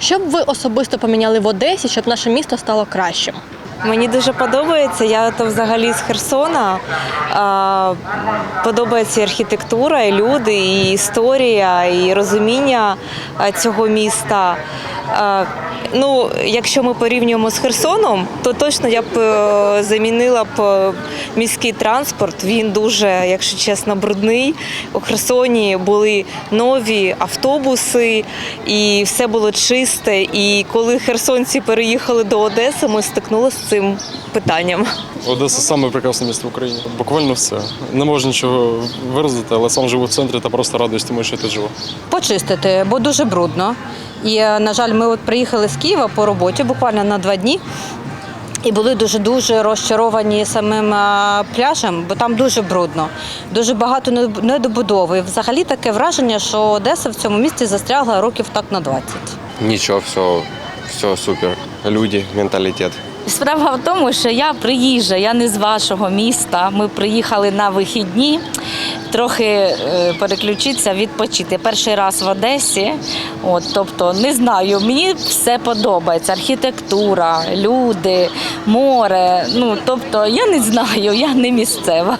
Що б ви особисто поміняли в Одесі, щоб наше місто стало кращим? Мені дуже подобається. Я то взагалі з Херсона. Подобається і архітектура, і люди, і історія, і розуміння цього міста. Ну, якщо ми порівнюємо з Херсоном, то точно я б е, замінила б е, міський транспорт. Він дуже, якщо чесно, брудний. У Херсоні були нові автобуси, і все було чисте. І коли херсонці переїхали до Одеси, ми стикнулися цим питанням. Одеса саме прекрасне місто в Україні. Буквально все. Не можу нічого виразити, але сам живу в центрі та просто радуюсь тому, що я тут живу. почистити, бо дуже брудно. І, е, на жаль, ми от приїхали з Києва по роботі буквально на два дні. І були дуже дуже розчаровані самим е, пляжем, бо там дуже брудно, дуже багато недоб- недобудови. Взагалі таке враження, що Одеса в цьому місті застрягла років так на 20. Нічого, все, все супер. Люди, менталітет. Справа в тому, що я приїжджа, я не з вашого міста. Ми приїхали на вихідні трохи е, переключитися, відпочити. Перший раз в Одесі. От, тобто, не знаю, мені все подобається. Архітектура, люди, море. Ну, тобто, я не знаю, я не місцева.